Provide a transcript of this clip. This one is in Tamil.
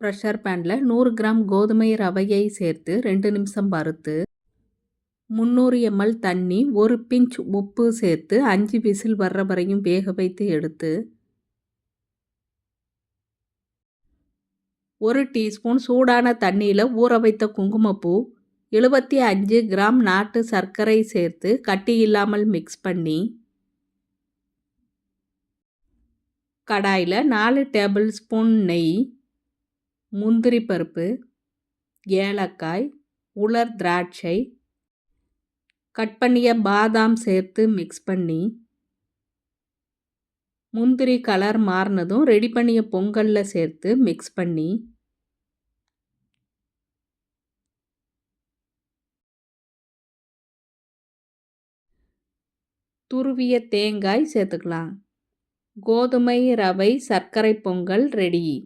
ப்ரெஷர் பேனில் நூறு கிராம் கோதுமை ரவையை சேர்த்து ரெண்டு நிமிஷம் வறுத்து முந்நூறு எம்எல் தண்ணி ஒரு பிஞ்ச் உப்பு சேர்த்து அஞ்சு விசில் வர்ற வரையும் வேக வைத்து எடுத்து ஒரு டீஸ்பூன் சூடான தண்ணியில் ஊற வைத்த குங்குமப்பூ எழுபத்தி அஞ்சு கிராம் நாட்டு சர்க்கரை சேர்த்து கட்டி இல்லாமல் மிக்ஸ் பண்ணி கடாயில் நாலு டேபிள் ஸ்பூன் நெய் முந்திரி பருப்பு ஏலக்காய் உலர் திராட்சை கட் பண்ணிய பாதாம் சேர்த்து மிக்ஸ் பண்ணி முந்திரி கலர் மாறினதும் ரெடி பண்ணிய பொங்கலில் சேர்த்து மிக்ஸ் பண்ணி துருவிய தேங்காய் சேர்த்துக்கலாம். கோதுமை ரவை சர்க்கரை பொங்கல் ரெடி